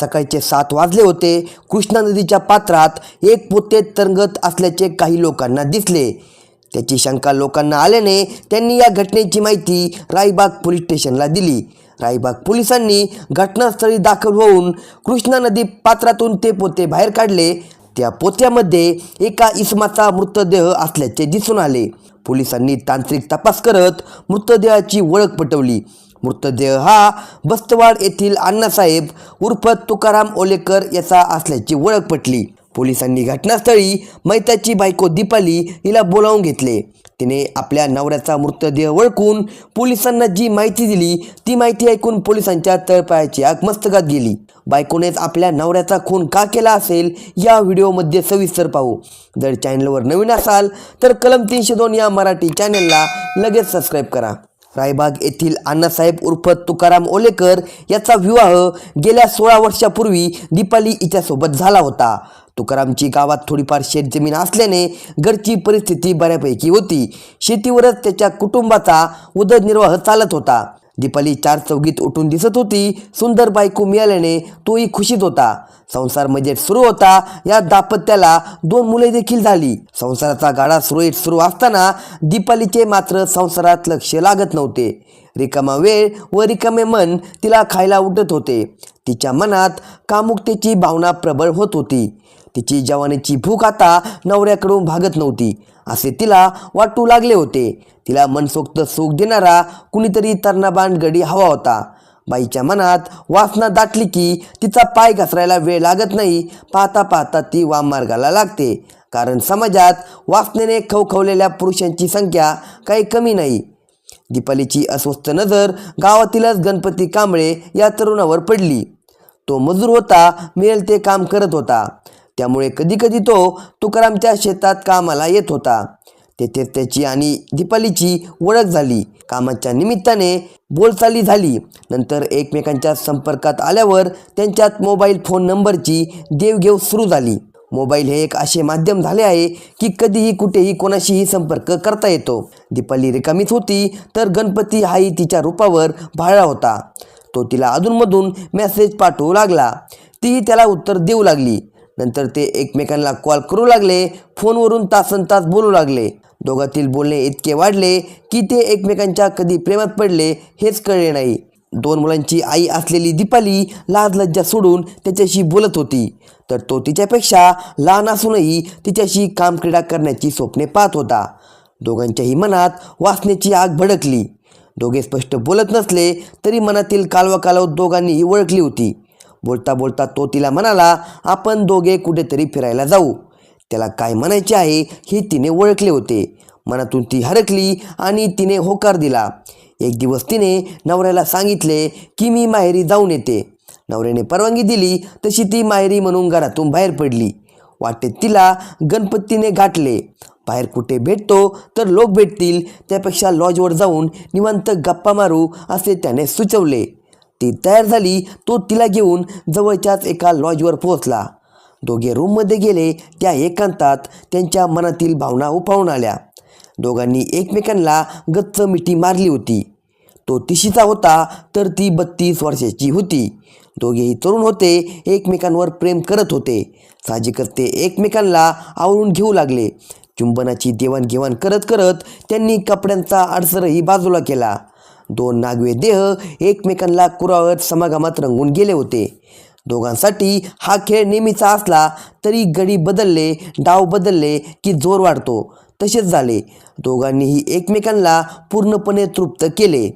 सकाळचे सात वाजले होते. कृष्णा नदीच्या पात्रात एक पोते तरंगत असल्याचे काही लोकांना दिसले. त्याची शंका लोकांना आल्याने त्यांनी या घटनेची माहिती रायबाग पोलीस स्टेशनला दिली. रायबाग पोलिसांनी घटनास्थळी दाखल होऊन कृष्णा नदी पात्रातून ते पोते बाहेर काढले. त्या पोत्यामध्ये एका इसमाचा मृतदेह असल्याचे दिसून आले. पोलिसांनी तांत्रिक तपास करत मृतदेहाची ओळख पटवली. मृतदेह हा बस्तवाड येथील अण्णासाहेब उर्फ तुकाराम ओलेकर याचा असल्याची ओळख पटली. पोलिसांनी घटनास्थळी मैताची बायको दीपाली हिला बोलावून घेतले. तिने आपल्या नवऱ्याचा मृतदेह ओळखून पोलिसांना जी माहिती दिली ती माहिती ऐकून पोलिसांच्या तळपायाची आग मस्तकात गेली. बायकोनेच आपल्या नवऱ्याचा खून का केला असेल या व्हिडिओमध्ये सविस्तर पाहू. जर चॅनलवर नवीन असाल तर कलम तीनशे दोन या मराठी चॅनलला लगेच सबस्क्राईब करा. रायबाग येथील अण्णासाहेब उर्फ तुकाराम ओलेकर याचा विवाह गेल्या सोळा वर्षापूर्वी दीपाली हिच्यासोबत झाला होता. तुकारामची गावात थोडीफार शेतजमीन असल्याने घरची परिस्थिती बऱ्यापैकी होती. शेतीवरच त्याच्या कुटुंबाचा उदरनिर्वाह चालत होता. दीपाली चार चौकीत उठून दिसत होती. सुंदर बायको मिळाल्याने तोही खुशीत होता. संसार म्हणजे सुरू होता. या दाम्पत्याला दोन मुले देखील झाली. संसाराचा गाडा सुरळीत सुरू असताना दीपालीचे मात्र संसारात लक्ष लागत नव्हते. रिकामा वेळ व रिकामे मन तिला खायला उठत होते. तिच्या मनात कामुकतेची भावना प्रबळ होत होती. तिची जवानीची भूक आता नवऱ्याकडून भागत नव्हती. असे तिला वाटू लागले होते. तिला मनसोक्त सुख देणारा कुणीतरी तरणबाण गडी हवा होता. बाईच्या मनात वासना दाटली की तिचा पाय घसरायला वेळ लागत नाही. पाहता पाहता ती वाममार्गाला लागते. कारण समाजात वासनेने खवखवलेल्या पुरुषांची संख्या काही कमी नाही. दीपालीची अस्वस्थ नजर गावातीलच गणपती कांबळे या तरुणावर पडली. तो मजूर होता मिळेल ते काम करत होता. त्यामुळे कधीकधी तो तुकारामच्या शेतात कामाला येत होता. तेथे त्याची आणि दीपालीची ओळख झाली. कामाच्या निमित्ताने बोलचाली झाली. नंतर एकमेकांच्या संपर्कात आल्यावर त्यांच्यात मोबाईल फोन नंबरची देवघेव सुरू झाली. मोबाईल हे एक असे माध्यम झाले आहे की कधीही कुठेही कोणाशीही संपर्क करता येतो. दीपाली रिकामीच होती तर गणपती हाही तिच्या रूपावर भाळला होता. तो तिला अधूनमधून मेसेज पाठवू लागला. तीही त्याला उत्तर देऊ लागली. नंतर ते एकमेकांना कॉल करू लागले फोनवरून तासन तास बोलू लागले. दोघातील बोलणे इतके वाढले की ते एकमेकांच्या कधी प्रेमात पडले हेच कळले नाही. दोन मुलांची आई असलेली दीपाली लाज लज्जा सोडून त्याच्याशी बोलत होती. तर तो तिच्यापेक्षा लहान असूनही तिच्याशी कामक्रीडा करण्याची स्वप्ने पाहत होता. दोघांच्याही मनात वासनेची आग भडकली. दोघे स्पष्ट बोलत नसले तरी मनातील कालवा कालव दोघांनीही ओळखली होती. बोलता बोलता तो तिला म्हणाला आपण दोघे कुठेतरी फिरायला जाऊ. त्याला काय म्हणायचे आहे हे तिने ओळखले होते. मनातून ती हरकली आणि तिने होकार दिला. एक दिवस तिने नवऱ्याला सांगितले की मी माहेरी जाऊन येते. नवऱ्याने परवानगी दिली तशी ती माहेरी म्हणून घरातून बाहेर पडली. वाटेत तिला गणपतीने गाठले. बाहेर कुठे भेटतो तर लोक भेटतील त्यापेक्षा लॉजवर जाऊन निवांत गप्पा मारू असे त्याने सुचवले. ती तयार झाली तो तिला घेऊन जवळच्याच एका लॉजवर पोहोचला. दोघे रूममध्ये गेले त्या एकांतात त्यांच्या मनातील भावना उफाळून आल्या. दोघांनी एकमेकांना गच्च मिठी मारली होती. तो तिशीचा होता तर ती बत्तीस वर्षाची होती. दोघेही तरुण होते एकमेकांवर प्रेम करत होते. साहजिकच ते एकमेकांना आवळून घेऊ लागले. चुंबनाची देवाणघेवाण करत करत त्यांनी कपड्यांचा अडसरही बाजूला केला. दोन नागवे देह एकमेकांना कुरावत समागमात रंगून गेले होते. दोघांसाठी हा खेळ नेहमीचा असला तरी गडी बदलले डाव बदलले की जोर वाढतो. तसेच झाले. दोघांनीही एकमेकांना पूर्णपणे तृप्त केले.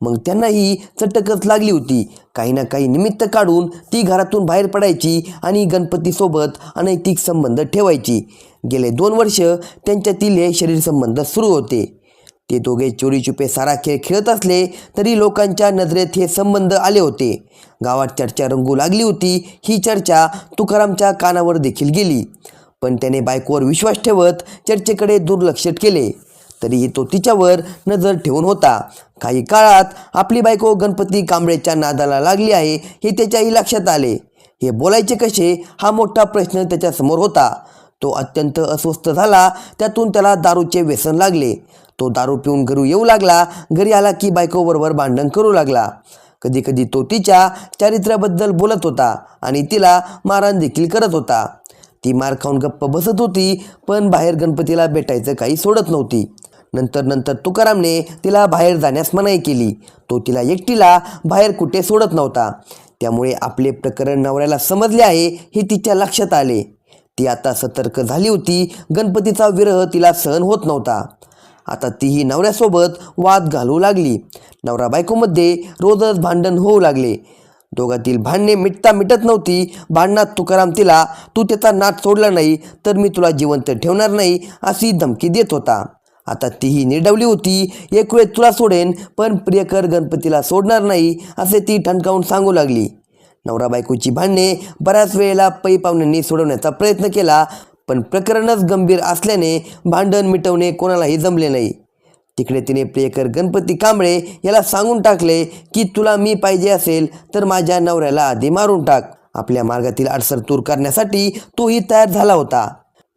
मग त्यांनाही चटकच लागली होती. काही ना काही निमित्त काढून ती घरातून बाहेर पडायची आणि गणपतीसोबत अनैतिक संबंध ठेवायची. गेले दोन वर्ष त्यांच्यातील हे शरीर संबंध सुरू होते. ते दोघे चोरीचुपे सारा खेळ खेळत असले तरी लोकांच्या नजरेत हे संबंध आले होते. गावात चर्चा रंगू लागली होती. ही चर्चा तुकारामच्या कानावर देखील गेली. पण त्याने बायकोवर विश्वास ठेवत चर्चेकडे दुर्लक्ष केले. तरीही तो तिच्यावर नजर ठेवून होता. काही काळात आपली बायको गणपती कांबळेच्या नादाला लागली आहे हे त्याच्याही लक्षात आले. हे बोलायचे कसे? हा मोठा प्रश्न त्याच्यासमोर होता. तो अत्यंत अस्वस्थ झाला. त्यातून त्याला दारूचे व्यसन लागले. तो दारू पिऊन घरू येऊ लागला. घरी आला की बायकोबरोबर भांडण करू लागला. कधीकधी तो तिच्या चारित्र्याबद्दल बोलत होता आणि तिला मारहाण देखील करत होता. ती मार खाऊन गप्प बसत होती पण बाहेर गणपतीला भेटायचं काही सोडत नव्हती. नंतर नंतर तुकारामने तिला बाहेर जाण्यास मनाई केली. तो तिला एकटीला बाहेर कुठे सोडत नव्हता. त्यामुळे आपले प्रकरण नवऱ्याला समजले आहे हे तिच्या लक्षात आले. ती आता सतर्क झाली होती गणपतीचा विरह तिला सहन होत नव्हता. आता तीही नवऱ्यासोबत वाद घालू लागली. नवरा बायकोमध्ये रोजच भांडण होऊ लागले. दोघातील भांडणे मिटता मिटत नव्हती. भांडणात तुकाराम तिला तू त्याचा नाट सोडला नाही तर मी तुला जिवंत ठेवणार नाही अशी धमकी देत होता. आता तीही निडवली होती. एक वेळ तुला सोडेन पण प्रियकर गणपतीला सोडणार नाही असे ती ठणकावून सांगू लागली. नवरा बायकोची भांडणे बऱ्याच वेळेला पै पाहुण्यांनी सोडवण्याचा प्रयत्न केला पण प्रकरणच गंभीर असल्याने भांडण मिटवणे कोणालाही जमले नाही. तिकडे तिने प्रियकर गणपती कांबळे याला सांगून टाकले की तुला मी पाहिजे असेल तर माझ्या नवऱ्याला आधी मारून टाक. आपल्या मार्गातील अडसर दूर करण्यासाठी तोही तयार झाला होता.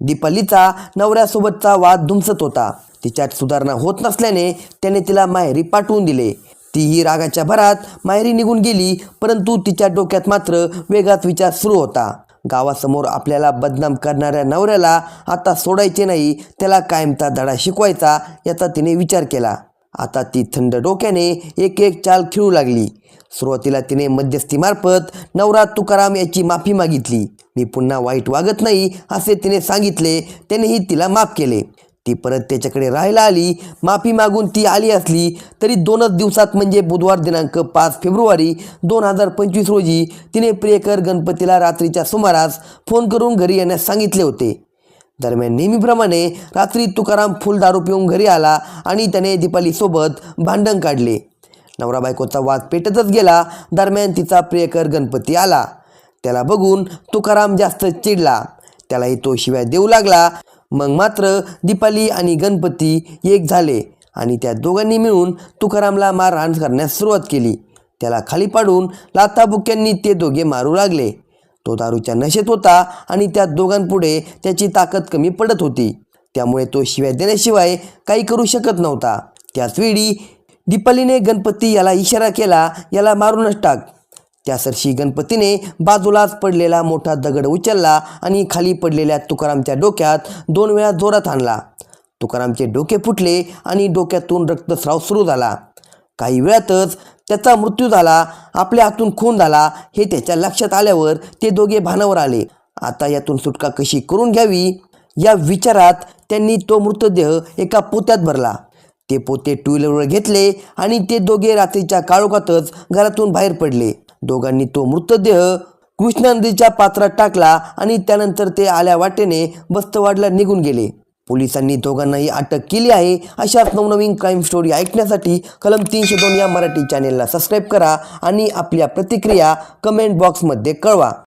दीपालीचा नवऱ्यासोबतचा वाद धुमसत होता. तिच्यात सुधारणा होत नसल्याने त्याने तिला माहेरी पाठवून दिले. तीही रागाच्या भरात माहेरी निघून गेली परंतु तिच्या डोक्यात मात्र वेगळाच विचार सुरू होता. गावासमोर आपल्याला बदनाम करणाऱ्या नवऱ्याला आता सोडायचे नाही त्याला कायमचा धडा शिकवायचा याचा तिने विचार केला. आता ती थंड डोक्याने एक एक चाल खेळू लागली. सुरुवातीला तिने मध्यस्थीमार्फत नवरा तुकाराम याची माफी मागितली. मी पुन्हा वाईट वागत नाही असे तिने सांगितले. त्यानेही तिला माफ केले. ती परत त्याच्याकडे राहायला आली माफी मागून ती आली असली तरी दोनच दिवसात म्हणजे बुधवार दिनांक पाच फेब्रुवारी दोन हजार पंचवीस रोजी तिने प्रियकर गणपतीला रात्रीच्या सुमारास फोन करून घरी येण्यास सांगितले होते. दरम्यान नेहमीप्रमाणे रात्री तुकाराम फुल दारू पिऊन घरी आला आणि त्याने दीपालीसोबत भांडण काढले. नवरा बायकोचा वाद पेटतच गेला दरम्यान तिचा प्रियकर गणपती आला. त्याला बघून तुकाराम जास्त चिडला. त्यालाही तो शिवाय देऊ लागला. मग मात्र दीपाली आणि गणपती एक झाले आणि त्या दोघांनी मिळून तुकारामला मारहाण करण्यास सुरुवात केली. त्याला खाली पाडून लाथाबुक्यांनी ते दोघे मारू लागले. तो दारूच्या नशेत होता आणि त्या दोघांपुढे त्याची ताकद कमी पडत होती. त्यामुळे तो शिवाय देण्याशिवाय काही करू शकत नव्हता. त्याचवेळी दीपालीने गणपती याला इशारा केला याला मारूनच टाक. त्यासरशी गणपतीने बाजूलाच पडलेला मोठा दगड उचलला आणि खाली पडलेल्या तुकारामच्या डोक्यात दोन वेळा जोरात आणला. तुकारामचे डोके फुटले आणि डोक्यातून रक्तस्राव सुरू झाला. काही वेळातच त्याचा मृत्यू झाला आपल्या हातून खून झाला हे त्याच्या लक्षात आल्यावर ते दोघे भानावर आले. आता यातून सुटका कशी करून घ्यावी? या विचारात त्यांनी तो मृतदेह एका पोत्यात भरला. ते पोते टू व्हीलरवर घेतले आणि ते दोघे रात्रीच्या काळोखातच घरातून बाहेर पडले. दोघांनी तो मृतदेह कृष्णा नदीच्या पात्रात टाकला आणि त्यानंतर ते आल्या वाटेने बस्तवाडला निघून गेले. पोलिसांनी दोघांनाही अटक केली आहे अशाच नवनवीन क्राईम स्टोरी ऐकण्यासाठी कलम तीनशे दोन या मराठी चॅनेलला सबस्क्राईब करा आणि आपल्या प्रतिक्रिया कमेंट बॉक्समध्ये कळवा.